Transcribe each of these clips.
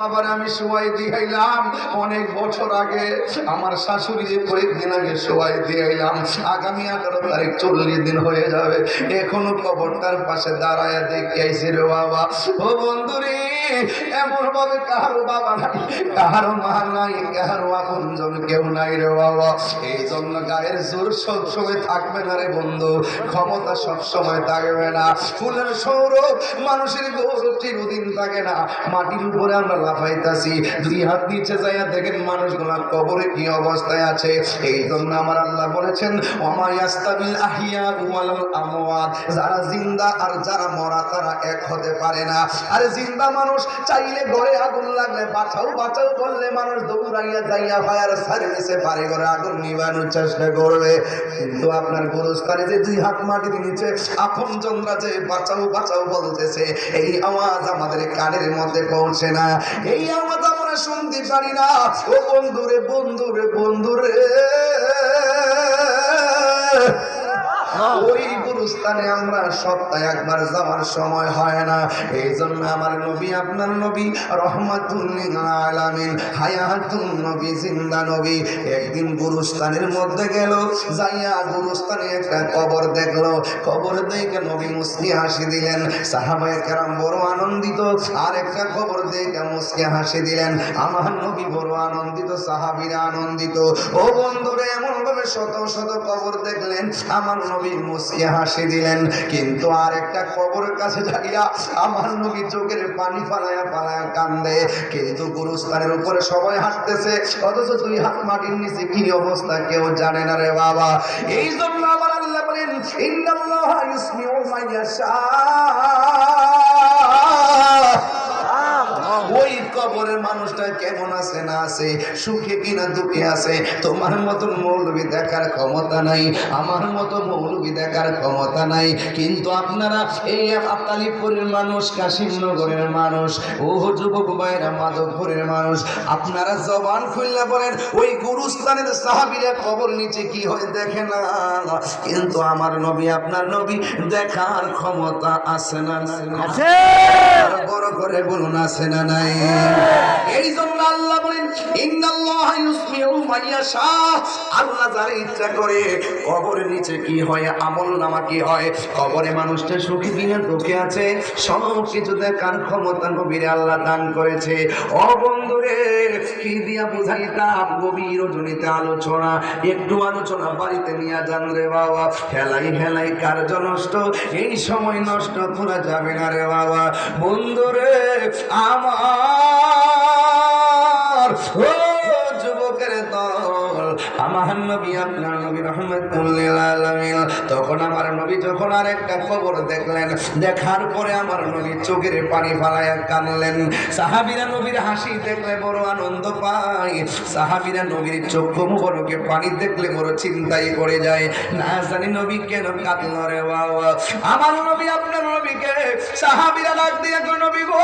আবার আমি শোয়াই দিয়াইলাম। অনেক বছর আগে আমার শাশুড়ি যে কয়েকদিন আগে শোয়াই দিয়াইলাম, আগামী আঠারো তারিখ চল্লিশ দিন হয়ে যাবে। এখনও কবরটার পাশে দাঁড়ায় দেখি আইসি রে বাবা। ও বন্ধুরে এমন ভাবে কাহারো বাবা নাই কাহারো মা নাই কাহারো কেউ নাই রে বাবা। এই জন্য গায়ের জোর সবসময় থাকবে না রে বন্ধু, ক্ষমতা সবসময় থাকবে না। ফুলের সৌরভ মানুষের গৌরব চিরদিন থাকে না। মাটির উপরে আমরা লাফাইতাছি, দুই হাত নিচে যাইয়া দেখেন মানুষগুলা কবরে কি অবস্থায় আছে। এই জন্য আমার আল্লাহ বলেছেন ওমায়াস্তাবিল আহিয়া ওয়াল আমওয়াত যারা জিন্দা আর যারা মরা তারা এক হতে পারে না। আর জিন্দা মানুষ চাইলে ঘরে আগুন লাগলে বাঁচাও বাঁচাও বললে মানুষ দৌড়াইয়া যাইয়া ফায়ার সার্ভিসে পারে ঘরে আগুন নিবানোর চেষ্টা করবে। কিন্তু আপনার গোরস্থানে যে দুই হাত মাটির নিচে আপন জনরা যে বাঁচাও বাঁচাও বলতেছে, এই আওয়াজ আমাদের কানের মধ্যে পৌঁছে না। এই আওয়াজ আমরা শুনতে পারি না। ও বন্ধুরে বন্ধুরে বন্ধুরে। ওই গুরুস্থানে আমরা সপ্তাহে একবার যাওয়ার সময় হয় না। এই জন্য আমার নবী, আপনার নবী, রহমাতুল্লিল আলামিন, হায়াতুন নবী, জিন্দা নবী, একদিন গুরুস্থানের মধ্যে গেল, যাইয়া গুরুস্থানে একটা কবর দেখল। কবর দেখে নবী মুসকি হাসি দিলেন। সাহাবায়ে কেরাম বড় আনন্দিত। আর একটা খবর দেখে মুসকি হাসি দিলেন। আমার নবী বড় আনন্দিত, সাহাবীরা আনন্দিত। ও বন্ধুরা, এমন শত শত কবর দেখলেন, আমার নবী মুসকি হাসি দিলেন। কিন্তু আর একটা কবরের কাছে যাইয়া আমার নবী চোখের পানি ফালায়া ফালায়া কান্দে। কিন্তু গুরুস্থানের উপরে সবাই হাঁটতেছে অথচ দুই হাত মাটির নিচে কি অবস্থা কেউ জানে না রে বাবা। এই জন্য আমার আল্লাহ বলেন, ইন্নাল্লাহা ইউসমিউ মাইয়াশা। কবরের মানুষটা কেমন আছে না আছে সুখে কিনা দুঃখে আছে তোমার মতন মৌলবি দেখার ক্ষমতা নাই আমার মতো মৌলবি দেখার ক্ষমতা নাই কিন্তু আপনারা এই আতালিপুরের মানুষ কাশিমনগরের মানুষ ও যুবক ভাইরা মাধবপুরের মানুষ আপনারা জবান খুললে বলেন ওই গুরুস্থানের সাহাবিরা কবর নিচে কি হয় দেখে না কিন্তু আমার নবী আপনার নবী দেখার ক্ষমতা আছে না আছে। বড় করে বলুন আছে না নাই। এই জন্য আল্লাহ বলেন আল্লাহ ইচ্ছা করে কবরের নিচে কি হয়, আমল নামা কি হয়, কবরে মানুষটা সুখী দুঃখে আছে ক্ষমতা আল্লাহ দান করেছে। কি দিয়া গভীর রজনীতে আলোচনা, একটু আলোচনা বাড়িতে নিয়ে যান রে বাবা। হেলাই হেলাই কার্য নষ্ট, এই সময় নষ্ট করা যাবে না রে বাবা। বন্ধুরে, আমার Sports. Whoa! পানি দেখলে বড় চিন্তাই করে যায়। না জানি নবী কেন কাঁদল রে বাবা। আমার নবী, আপনার নবীকে সাহাবিরা ডাক দিয়ে নবী গো।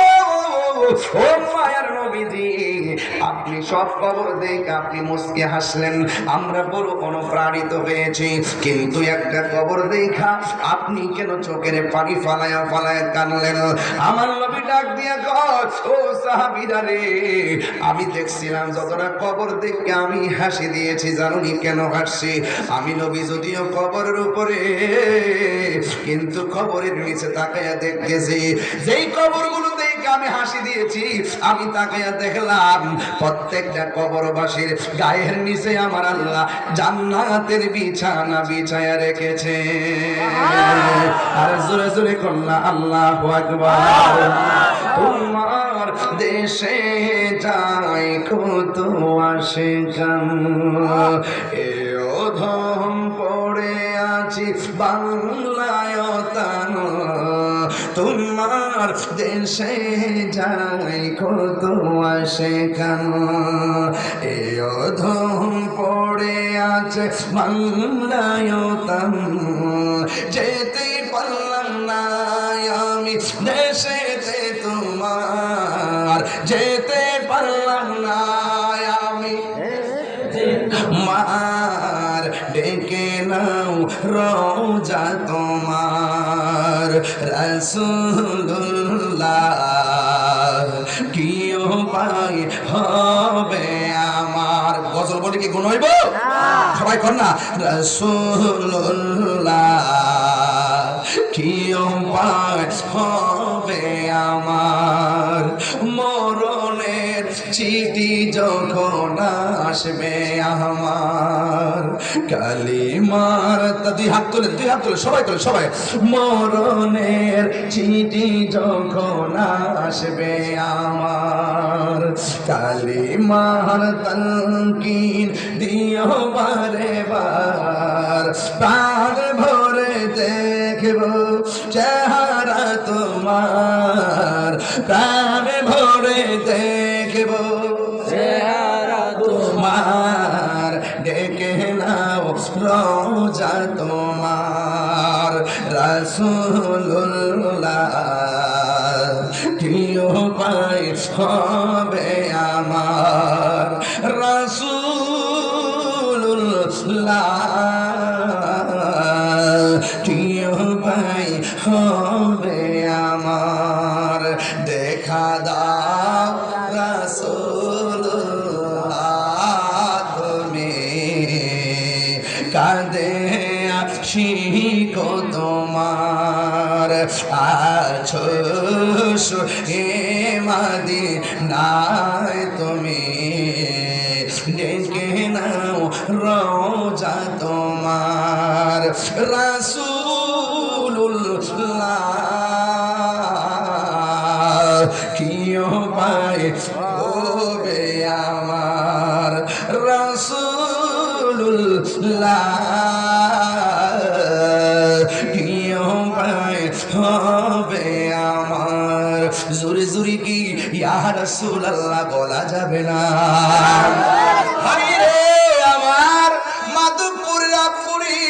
ও মায়ার নবীজি, আপনি সব খবর দেখে আপনি মুসকে হাসলেন। আমরা বড় অনুপ্রাণিত হয়েছি। কিন্তু একটা খবর দেখা, আপনি কেন চোখের পানি ফালায়া ফালায়া কানলেন আমার নবী ডাক দিয়া কর ও সাহাবিরা রে, আমি দেখছিলাম যতটা খবর দেখে আমি হাসি দিয়েছি, জানুনি কেন হাসছি? আমি নবী যদিও খবরের উপরে, কিন্তু খবরের নিচে তাকাইয়া দেখতেছি, যেই খবরগুলো আমি হাসি দিয়েছি। আমি তাকাইয়া দেখলাম, প্রত্যেকটা কবরবাসীর গায়ের নিচে আমার আল্লাহ জান্নাতের বিছানা বিছায়া রেখেছে। আর জোরে জোরে কন্যা, আল্লাহ আকবার। তোমার দেশে যাই কত আসে গান। এ অধম পড়ে আছি বাংলায় তান তোমার দেশে যাই কত আসে গান এ অধম পড়ে আছে বাংলায় তান যেতে পারলাম না আমি দেশেতে তোমার। যেতে পারলাম না আমি মার। ডেকে নাও রোজা তোমার। রসুল্লাহ কিও পাই হবে আমার গজল বলে কি গুণ হইব? সবাই কর না রসুল্লাহ কি পাই হবে আমার চিঠি যখন আসবে আমার, কালিমার দুই হাত তুলে দুই হাত তুলে, সবাই তুলে, সবাই। মরণের চিঠি যখন আসবে আমার, কালিমার তলকিন দিও বারে বার। প্রাণ ভরে দেখব চেহারা তোমার, প্রাণ ভরে দেখব রোজা তোমার রাসুল্লাহ পাই হবে আমার রসুল্লাহ কিও কাঁদে কো তোমার। আছো এ মাদি নাই তুমি। ডেকে নাও রোজা তোমার। রাসুল্লাহ পায় হবে আমার। জোরে জোরে কি? ইয়া রাসূলুল্লাহ বলা যাবে না। আমার মাধবপুর রাপুরি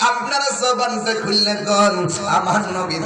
আপনারা জবানটা খুললে কোন? আমার নবী